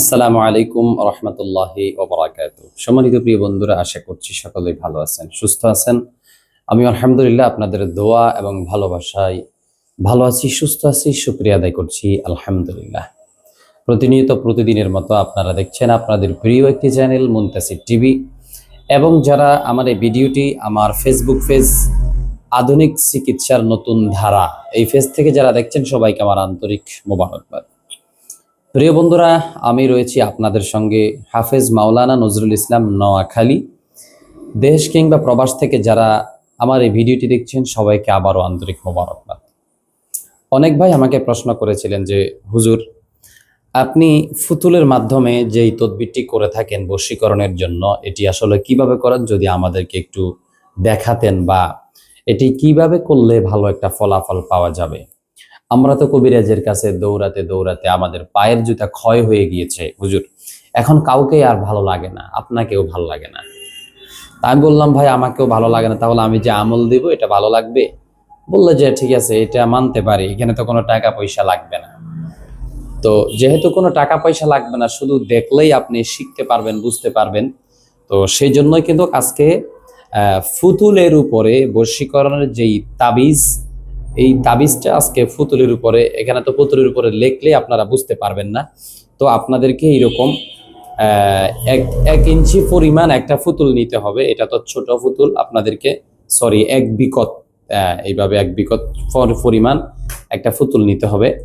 আসসালামু আলাইকুম রহমতুল্লাহি ওবরাকাত। সম্মানিত প্রিয় বন্ধুরা, আশা করছি সকলেই ভালো আছেন, সুস্থ আছেন। আমি আলহামদুলিল্লাহ আপনাদের দোয়া এবং ভালোবাসায় ভালো আছি, সুস্থ আছি, শুক্রিয়া আদায় করছি, আলহামদুলিল্লাহ। প্রতিনিয়ত প্রতিদিনের মতো আপনারা দেখছেন আপনাদের প্রিয় একটি চ্যানেল মুন্তাসির টিভি। এবং যারা আমার এই ভিডিওটি আমার ফেসবুক পেজ আধুনিক চিকিৎসার নতুন ধারা, এই পেজ থেকে যারা দেখছেন সবাইকে আমার আন্তরিক মোবারকবাদ। প্রিয় বন্ধুরা, আমি রয়েছি আপনাদের সঙ্গে হাফেজ মাওলানা নজরুল ইসলাম নোয়াখালী। দেশ কিংবা প্রবাস থেকে যারা আমার এই ভিডিওটি দেখছেন, সবাইকে আবারও আন্তরিক মোবারকবাদ। অনেক ভাই আমাকে প্রশ্ন করেছিলেন যে, হুজুর, আপনি ফুতুলের মাধ্যমে যেই তদবিরটি করে থাকেন বশীকরণের জন্য, এটি আসলে কীভাবে করেন? যদি আমাদেরকে একটু দেখাতেন বা এটি কীভাবে করলে ভালো একটা ফলাফল পাওয়া যাবে? আমরা তো কবিরাজের কাছে দৌড়াতে দৌড়াতে আমাদের পায়ের জুতা ক্ষয় হয়ে গিয়েছে, হুজুর। এখন কাউকে আর ভালো লাগে না, আপনাকেও ভালো লাগে না। তা আমি বললাম, ভাই, আমাকেও ভালো লাগে না, তাহলে আমি যে আমল দিব, এটা ভালো লাগবে? বলল যে, ঠিক আছে, এটা মানতে পারি, এখানে তো কোনো টাকা পয়সা লাগবে না। তো যেহেতু কোনো টাকা পয়সা লাগবে না, শুধু দেখলেই আপনি শিখতে পারবেন, বুঝতে পারবেন। তো সেই জন্যই কিন্তু আজকে ফুতুলের উপরে বশীকরণের যেই তাবিজ এই তাবিজটা আজকে ফুতুলের উপরে, এখানে তো পুতুলের উপরে লেখলে আপনারা বুঝতে পারবেন না। তো আপনাদেরকে এইরকম এক এক ইঞ্চি পরিমাণ একটা ফুতুল নিতে হবে। এটা তো ছোট ফুতুল আপনাদেরকে সরি এক বিকট এইভাবে এক বিকট পর- পরিমাণ একটা ফুতুল নিতে হবে।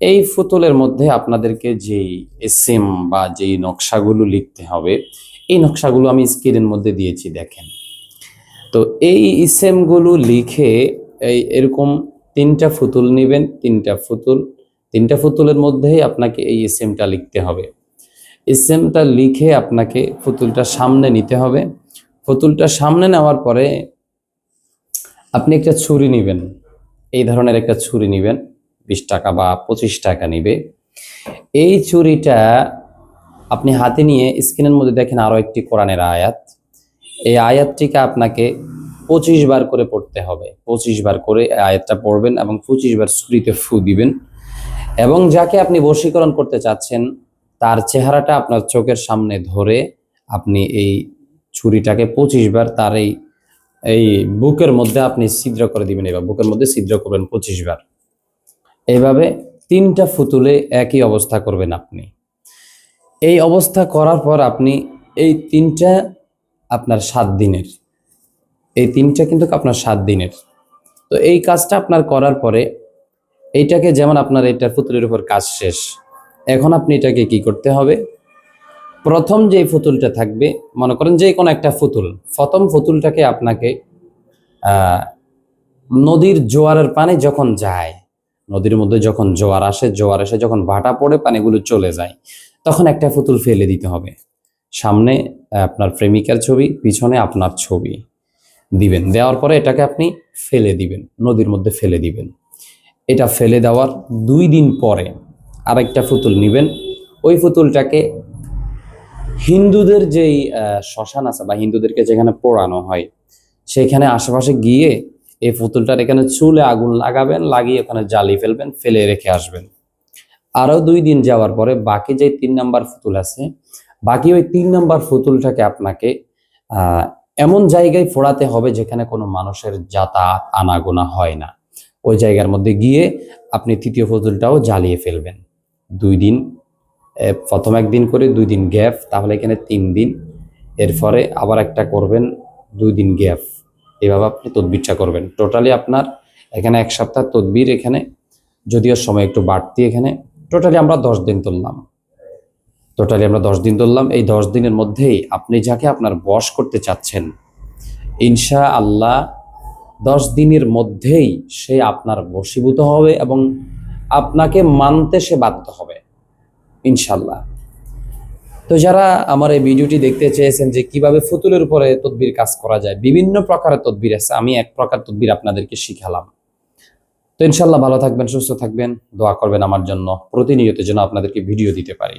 এই ফুতুলের মধ্যে আপনাদেরকে যেই এসএম বা যেই নকশাগুলো লিখতে হবে, এই নকশাগুলো আমি স্ক্রিনের মধ্যে দিয়েছি, দেখেন। তো এই ইসেমগুলো লিখে এই এরকম তিনটা ফুতুল নেবেন, তিনটা ফুতুল। তিনটা ফুতুলের মধ্যেই আপনাকে এই ইসেমটা লিখতে হবে। ইসেমটা লিখে আপনাকে ফুতুলটা সামনে নিতে হবে। ফুতুলটা সামনে নেওয়ার পরে আপনি একটা ছুরি নেবেন। এই ধরনের একটা ছুরি নেবেন। বিশ টাকা বা পঁচিশ টাকা নিবে। এই ছুরিটা আপনি হাতে নিয়ে স্ক্রিনের মধ্যে দেখেন আরও একটি কোরআনের আয়াত। এই আয়াতটিকে আপনাকে পঁচিশ বার করে পড়তে হবে। পঁচিশ বার করে আয়াতটা পড়বেন এবং পঁচিশ বার ছুরিতে ফু দিবেন। এবং যাকে আপনি বশীকরণ করতে চাচ্ছেন, তার চেহারাটা আপনার চোখের সামনে ধরে আপনি এই ছুরিটাকে পঁচিশ বার তার এই এই বুকের মধ্যে আপনি ছিদ্র করে দিবেন এবার। বুকের মধ্যে ছিদ্র করবেন পঁচিশ বার। এইভাবে তিনটা ফুতুলে একই অবস্থা করবেন আপনি। এই অবস্থা করার পর আপনি এই তিনটা আপনার সাত দিনের এই তিনটা কিন্তু আপনার সাত দিনের। তো এই কাজটা আপনার করার পরে এইটাকে যেমন আপনার এটার পুতুলের উপর কাজ শেষ, এখন আপনি এটাকে কি করতে হবে? প্রথম যে ফুতুলটা থাকবে, মনে করেন যে কোনো একটা ফুতুল প্রথম ফুতুলটাকে আপনাকে নদীর জোয়ারের পানি যখন যায়, নদীর মধ্যে যখন জোয়ার আসে, জোয়ার এসে যখন ভাটা পড়ে, পানিগুলো চলে যায়, তখন একটা ফুতুল ফেলে দিতে হবে। সামনে আপনার প্রেমিকার ছবি, পিছনে আপনার ছবি। দিবেন। দেওয়ার পরে এটাকে আপনি ফেলে দিবেন, নদীর মধ্যে ফেলে দিবেন। এটা ফেলে দেওয়ার দুই দিন পরে আরেকটা ফুতুল নিবেন। ওই ফুতুলটাকে হিন্দুদের যেই শ্মশান আছে বা হিন্দুদেরকে যেখানে পোড়ানো হয়, সেখানে আশেপাশে গিয়ে এই পুতুলটার এখানে চুলে আগুন লাগাবেন, লাগিয়ে ওখানে জ্বালিয়ে ফেলবেন, ফেলে রেখে আসবেন। আরও দুই দিন যাওয়ার পরে বাকি যে তিন নাম্বার ফুতুল আছে, বাকি ওই তিন নাম্বার ফুতুলটাকে আপনাকে এমন জায়গায় ফোড়াতে হবে যেখানে কোনো মানুষের যাতায়াত আনাগোনা হয় না। ওই জায়গার মধ্যে গিয়ে আপনি তৃতীয় ফজলটাও জ্বালিয়ে ফেলবেন। দুই দিন প্রথম একদিন করে দুই দিন গ্যাপ, তাহলে এখানে তিন দিন। এরপরে আবার একটা করবেন দুই দিন গ্যাপ। এভাবে আপনি তদবিরটা করবেন। টোটালি আপনার এখানে এক সপ্তাহ তদবির এখানে, যদিও সময় একটু বাড়তি এখানে টোটালি আমরা দশ দিন তুললাম। টোটালি আমরা দশ দিন তুললাম এই দশ দিনের মধ্যেই আপনি যাকে আপনার বশ করতে চাচ্ছেন ইনশা আল্লাহ দশ দিনের মধ্যেই সে আপনার বশীভূত হবে এবং আপনাকে মানতে সে বাধ্য হবে ইনশাল্লাহ তো যারা আমার এই ভিডিওটি দেখতে চেয়েছেন যে কীভাবে ফুতুলের উপরে তদবির কাজ করা যায়, বিভিন্ন প্রকারের তদবির আছে, আমি এক প্রকার তদবির আপনাদেরকে শিখালাম। তো ইনশাল্লাহ ভালো থাকবেন, সুস্থ থাকবেন, দোয়া করবেন আমার জন্য। প্রতিনিয়ত যেন আপনাদেরকে ভিডিও দিতে পারি।